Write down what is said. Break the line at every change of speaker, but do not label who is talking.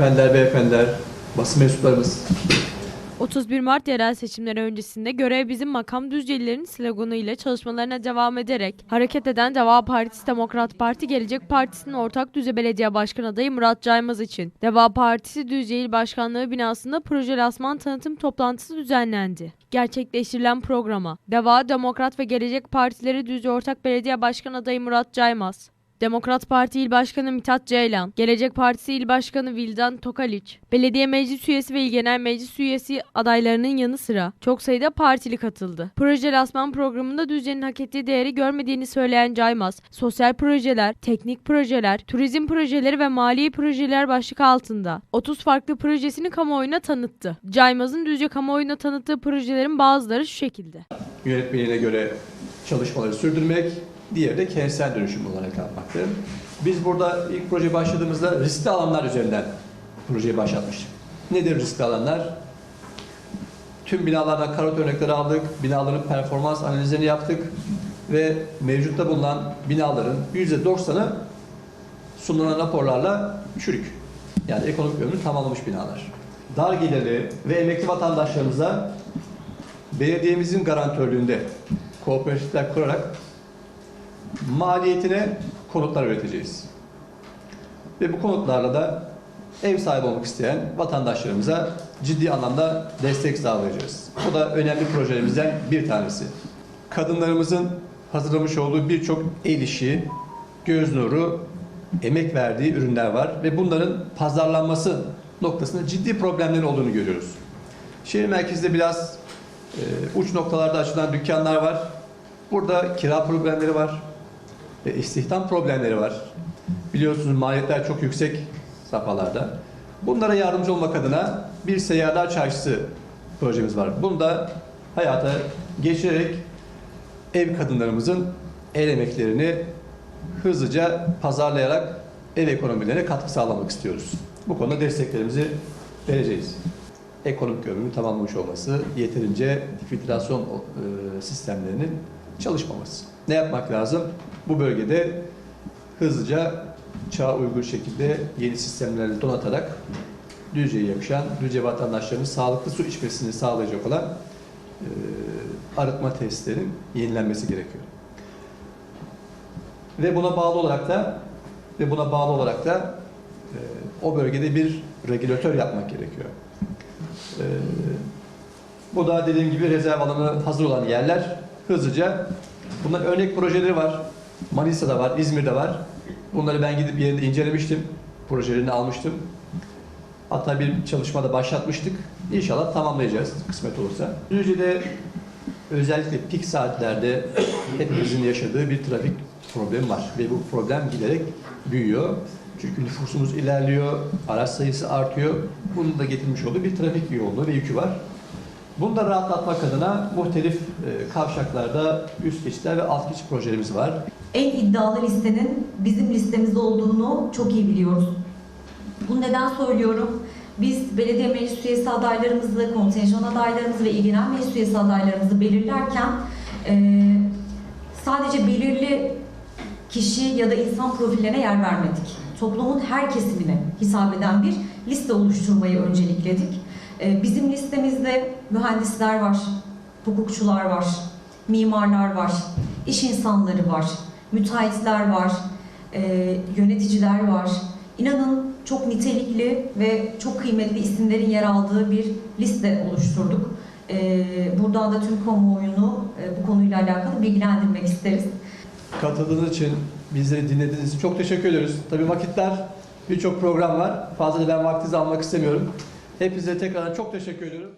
Efendiler, beyefendiler, basın mensuplarımız.
31 Mart yerel seçimleri öncesinde görev bizim makam düzcelilerin sloganı ile çalışmalarına devam ederek hareket eden Deva Partisi Demokrat Parti Gelecek Partisi'nin ortak düzey belediye başkan adayı Murat Caymaz için Deva Partisi Düzce İl Başkanlığı binasında proje lasman tanıtım toplantısı düzenlendi. Gerçekleştirilen programa Deva, Demokrat ve Gelecek Partileri Düzce Ortak Belediye Başkan adayı Murat Caymaz, Demokrat Parti İl Başkanı Mithat Ceylan, Gelecek Partisi İl Başkanı Vildan Tokaliç, Belediye Meclis Üyesi ve İl Genel Meclis Üyesi adaylarının yanı sıra çok sayıda partili katıldı. Proje Lasman programında Düzce'nin hak ettiği değeri görmediğini söyleyen Caymaz, sosyal projeler, teknik projeler, turizm projeleri ve mali projeler başlık altında 30 farklı projesini kamuoyuna tanıttı. Caymaz'ın Düzce kamuoyuna tanıttığı projelerin bazıları şu şekilde.
Yönetmeliğine göre çalışmaları sürdürmek, diğeri de kentsel dönüşüm olarak yapmaktır. Biz burada ilk proje başladığımızda riskli alanlar üzerinden projeyi başlatmıştık. Nedir riskli alanlar? Tüm binalardan karot örnekleri aldık, binaların performans analizlerini yaptık ve mevcutta bulunan binaların %90'ı sunulan raporlarla çürük. Yani ekonomik ömrü tamamlamış binalar. Dar gelirli ve emekli vatandaşlarımıza belediyemizin garantörlüğünde kooperatifler kurarak maliyetine konutlar üreteceğiz. Ve bu konutlarla da ev sahibi olmak isteyen vatandaşlarımıza ciddi anlamda destek sağlayacağız. Bu da önemli projelerimizden bir tanesi. Kadınlarımızın hazırlamış olduğu birçok el işi, göz nuru, emek verdiği ürünler var ve bunların pazarlanması noktasında ciddi problemler olduğunu görüyoruz. Şehir merkezinde biraz e, uç noktalarda açılan dükkanlar var. Burada kira problemleri var. E, istihdam problemleri var. Biliyorsunuz maliyetler çok yüksek safhalarda. Bunlara yardımcı olmak adına bir seyyarlar çarşısı projemiz var. Bunu da hayata geçirerek ev kadınlarımızın el emeklerini hızlıca pazarlayarak ev ekonomilerine katkı sağlamak istiyoruz. Bu konuda desteklerimizi vereceğiz. Ekonomik ömrünün tamamlamış olması, yeterince filtrasyon e, sistemlerinin çalışmaması. Ne yapmak lazım? Bu bölgede hızlıca çağa uygun şekilde yeni sistemlerle donatarak Düzce'ye yakışan, Düzce vatandaşlarının sağlıklı su içmesini sağlayacak olan e, arıtma tesislerinin yenilenmesi gerekiyor. Ve buna bağlı olarak da ve buna bağlı olarak da e, o bölgede bir regülatör yapmak gerekiyor. E, bu da dediğim gibi rezerv alanı hazır olan yerler hızlıca bunların örnek projeleri var. Manisa'da var, İzmir'de var. Bunları ben gidip yerinde incelemiştim. Projelerini almıştım. Hatta bir çalışmada başlatmıştık. İnşallah tamamlayacağız kısmet olursa. Düzce'de özellikle pik saatlerde hepimizin yaşadığı bir trafik problemi var. Ve bu problem giderek büyüyor. Çünkü nüfusumuz ilerliyor, araç sayısı artıyor. Bunun da getirmiş olduğu bir trafik yoğunluğu ve yükü var. Da rahatlatmak adına muhtelif e, kavşaklarda üst geçitler ve alt geçit projelerimiz var.
en iddialı listenin bizim listemiz olduğunu çok iyi biliyoruz. Bunu neden söylüyorum? Biz belediye meclis üyesi adaylarımızı, kontenjan adaylarımızı ve il genel meclis üyesi adaylarımızı belirlerken e, sadece belirli kişi ya da insan profillerine yer vermedik. Toplumun her kesimine hitap eden bir liste oluşturmayı öncelikledik. E, bizim listemizde mühendisler var, hukukçular var, mimarlar var, iş insanları var, müteahhitler var, e, yöneticiler var. İnanın çok nitelikli ve çok kıymetli isimlerin yer aldığı bir liste oluşturduk. E, buradan da tüm kamuoyunu e, bu konuyla alakalı bilgilendirmek isteriz.
Katıldığınız için, bizleri dinlediğiniz için çok teşekkür ediyoruz. Tabii vakitler, birçok program var. Fazla ben vaktinizi almak istemiyorum. Hepinize tekrardan çok teşekkür ediyorum.